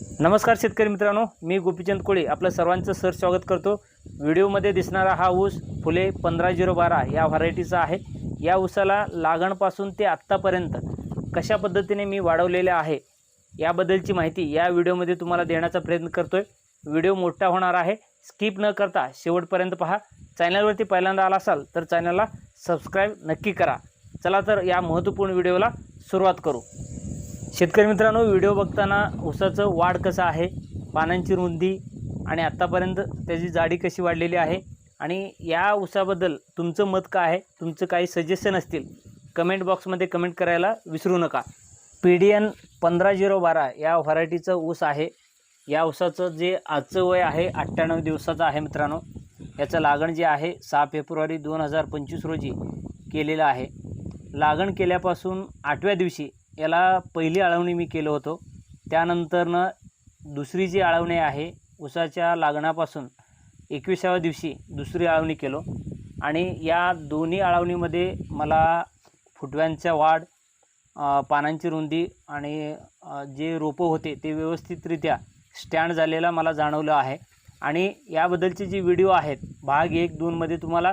नमस्कार शेतकरी मित्रांनो मी गोपीचंद कोळी आपलं सर्वांचं सर स्वागत करतो. व्हिडिओमध्ये दिसणारा हा ऊस फुले पंधरा झिरो बारा या व्हरायटीचा आहे. या ऊसाला लागणपासून ते आत्तापर्यंत कशा पद्धतीने मी वाढवलेले आहे याबद्दलची माहिती या व्हिडिओमध्ये तुम्हाला देण्याचा प्रयत्न करतो आहे व्हिडिओ मोठा होणार आहे. स्किप न करता शेवटपर्यंत पहा. चॅनलवरती पहिल्यांदा आला असाल तर चॅनलला सबस्क्राईब नक्की करा. चला तर या महत्त्वपूर्ण व्हिडिओला सुरुवात करू. शेतकरी मित्रांनो व्हिडिओ बघताना ऊसाचं वाढ कसं आहे पानांची रुंदी आणि आत्तापर्यंत त्याची जाडी कशी वाढलेली आहे आणि या ऊसाबद्दल तुमचं मत काय आहे तुमचं काही सजेशन असतील कमेंट बॉक्समध्ये कमेंट करायला विसरू नका. पी डी एन पंधरा झिरो बारा या व्हरायटीचं ऊस आहे. या ऊसाचं जे आजचं वय आहे अठ्ठ्याण्णव दिवसाचं आहे मित्रांनो. याचं लागण जे आहे सहा फेब्रुवारी दोन हजार पंचवीस रोजी केलेलं आहे. लागण केल्यापासून आठव्या दिवशी याला पहिली आळवणी मी केलं होतो. त्यानंतरनं दुसरी जी आळवणी आहे ऊसाच्या लागणापासून एकविसाव्या दिवशी दुसरी आळवणी केलो. आणि या दोन्ही आळवणीमध्ये मला फुटव्यांच्या वाढ पानांची रुंदी आणि जे रोपं होते ते व्यवस्थितरित्या स्टँड झालेला मला जाणवलं आहे. आणि याबद्दलचे जे व्हिडिओ आहेत भाग एक दोनमध्ये तुम्हाला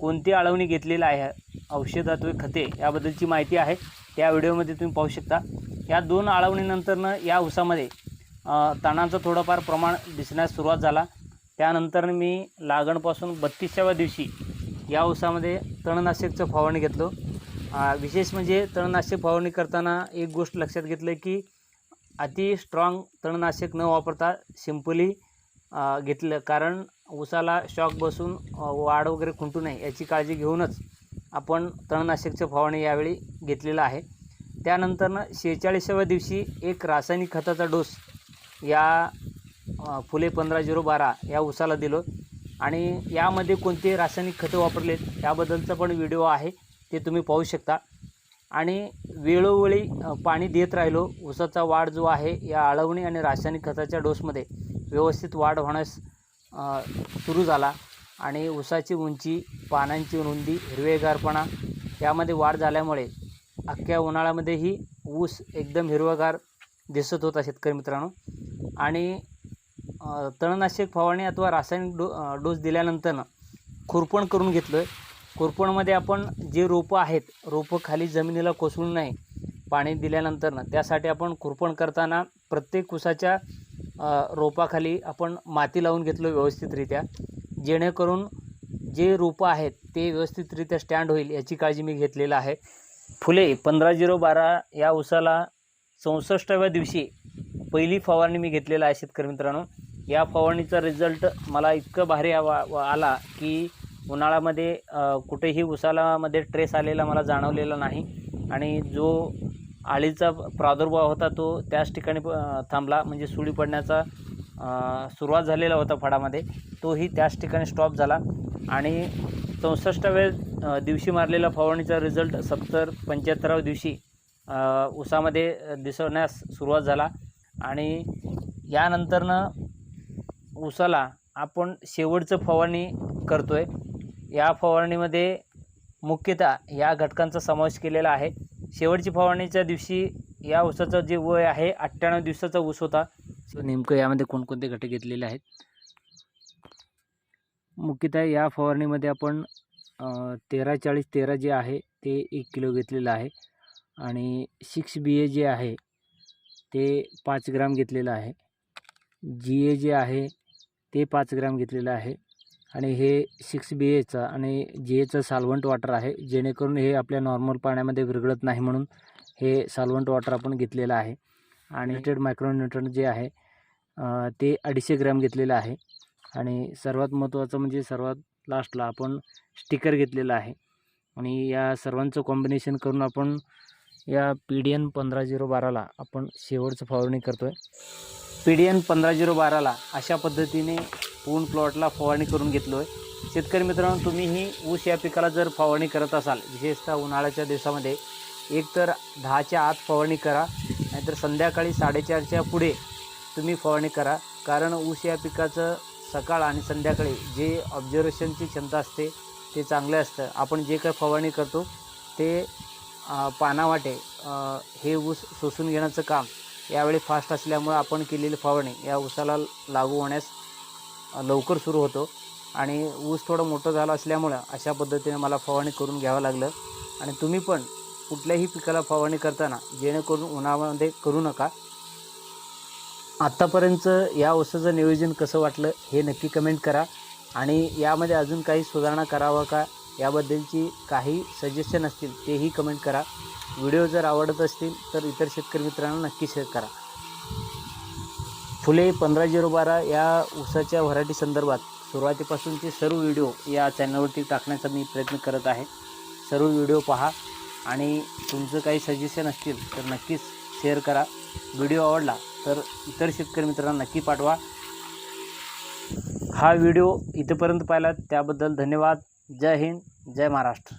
कोणती आळवणी घेतलेली आहे औषधात्वे खते याबद्दलची माहिती आहे. त्या व्हिडिओमध्ये तुम्ही पाहू शकता. या दोन आळवणीनंतरनं या ऊसामध्ये ताणांचं थोडंफार प्रमाण दिसण्यास सुरुवात झाला. त्यानंतर मी लागणपासून बत्तीसाव्या दिवशी या ऊसामध्ये तणनाशकचं फवारणी घेतलो. विशेष म्हणजे तणनाशक फवारणी करताना एक गोष्ट लक्षात घेतलं की अति स्ट्रॉंग तणनाशक न वापरता सिम्पली घेतलं. कारण ऊसाला शॉक बसून वाढ वगैरे खुंटू नये याची काळजी घेऊनच आपण तणनाशकचं फवारणी यावेळी घेतलेलं आहे. त्यानंतरनं शेहेचाळीसाव्या दिवशी एक रासायनिक खताचा डोस या फुले पंधरा झिरो बारा या ऊसाला दिलो आणि यामध्ये कोणते रासायनिक खतं वापरलेत याबद्दलचा पण व्हिडिओ आहे ते तुम्ही पाहू शकता. आणि वेळोवेळी पाणी देत राहिलो ऊसाचा वाढ जो आहे या आळवणी आणि रासायनिक खताच्या डोसमध्ये व्यवस्थित वाढ होण्यास सुरू झाला. आणि ऊसाची उंची पानांची रुंदी हिरवेगारपणा यामध्ये वाढ झाल्यामुळे अख्ख्या उन्हाळ्यामध्येही ऊस एकदम हिरवागार दिसत होता शेतकरी मित्रांनो. आणि तणनाशक फवारणी अथवा रासायनिक डो डोस दिल्यानंतरनं खुरपण करून घेतलं आहे खुरपणमध्ये आपण जे रोपं आहेत रोपं खाली जमिनीला कोसळू नये पाणी दिल्यानंतरनं त्यासाठी आपण खुरपण करताना प्रत्येक ऊसाच्या रोपाखाली आपण माती लावून घेतलो व्यवस्थितरित्या. जेणेकरून जे रोपं आहेत ते व्यवस्थितरित्या स्टँड होईल याची काळजी मी घेतलेलं आहे. फुले पंधरा झिरो बारा या उसाला चौसष्टाव्या दिवशी पहिली फवारणी मी घेतलेला आहे शेतकरी मित्रांनो. या फवारणीचा रिझल्ट मला इतकं भारी आवा आला की उन्हाळ्यामध्ये कुठेही उसालामध्ये ट्रेस आलेला मला जाणवलेला नाही. आणि जो आळीचा प्रादुर्भाव होता तो त्याच ठिकाणी थांबला. म्हणजे सुळी पडण्याचा सुरुवात झालेला होता फळामध्ये तोही त्याच ठिकाणी स्टॉप झाला. आणि चौसष्टाव्या दिवशी मारलेला फवारणीचा रिझल्ट सत्तर पंच्याहत्तराव्या दिवशी उसामध्ये ऊसामध्ये सुरुवात झाला. आणि यानंतरनं ऊसाला आपण शेवटचं फवारणी करतो आहे या फवारणीमध्ये मुख्यतः या घटकांचा समावेश केलेला आहे. शेवटची फवारणीच्या दिवशी या ऊसाचं जे वय आहे अठ्ठ्याण्णव दिवसाचा ऊस होता. सो नेमकं यामध्ये कोणकोणते घटक घेतलेले आहेत? मुख्यतः या फवारणीमध्ये आपण तेरा चाळीस तेरा जे आहे ते एक किलो घेतलेलं आहे. आणि सिक्स बी ए जे आहे ते पाच ग्राम घेतलेलं आहे. जी ए जे आहे ते पाच ग्राम घेतलेलं आहे. आणि हे सिक्स बी एचं आणि जी एचं साल्वंट वॉटर आहे जेणेकरून हे आपल्या नॉर्मल पाण्यामध्ये विरघळत नाही म्हणून हे साल्वंट वॉटर आपण घेतलेलं आहे. आणि लिटेड मायक्रोन्यूट्रन जे आहे ते अडीचशे ग्रॅम घेतलेलं आहे. आणि सर्वात महत्त्वाचं म्हणजे सर्वात लास्टला आपण स्टिकर घेतलेलं आहे. आणि या सर्वांचं कॉम्बिनेशन करून आपण या पी डी एन पंधरा झिरो बाराला आपण शेवटचं फवारणी करतो आहे पी डी एन पंधरा झिरो बाराला अशा पद्धतीने पूर्ण प्लॉटला फवारणी करून घेतलो आहे शेतकरी मित्रांनो तुम्हीही ऊस या पिकाला जर फवारणी करत असाल विशेषतः उन्हाळ्याच्या दिवसामध्ये एक तर दहाच्या आत फवारणी करा नाहीतर संध्याकाळी साडेचारच्या पुढे तुम्ही फवारणी करा. कारण ऊस या पिकाचं सकाळ आणि संध्याकाळी जे ऑब्झर्वेशनची क्षमता असते ते चांगलं असतं. आपण जे काही फवारणी करतो ते पानावाटे हे ऊस सोसून घेण्याचं काम यावेळी फास्ट असल्यामुळं आपण केलेली फवारणी या ऊसाला लागू होण्यास लवकर सुरू होतो. आणि ऊस थोडं मोठं झालं असल्यामुळं अशा पद्धतीने मला फवारणी करून घ्यावं लागलं. आणि तुम्ही पण कुठल्याही पिकाला फवारणी करताना जेणेकरून उन्हामध्ये करू नका. आत्तापर्यंत या ऊसाचं नियोजन कसं वाटलं हे नक्की कमेंट करा. आणि यामध्ये अजून काही सुधारणा करावा का याबद्दलची काही सजेशन असतील तेही कमेंट करा. व्हिडिओ जर आवडत असतील तर इतर शेतकरी मित्रांना नक्की शेअर करा. फुले पंधरा झिरो बारा या ऊसाच्या व्हरायटी संदर्भात सुरुवातीपासूनचे सर्व व्हिडिओ या चॅनलवरती टाकण्याचा मी प्रयत्न करत आहे. सर्व व्हिडिओ पहा. आणि तुमचं काही सजेशन असतील तर नक्कीच शेअर करा. व्हिडिओ आवडला तर इतर शेतकरी मित्रांना नक्की पाठवा. हा व्हिडिओ इथंपर्यंत पाहिला त्याबद्दल धन्यवाद. जय हिंद जय महाराष्ट्र.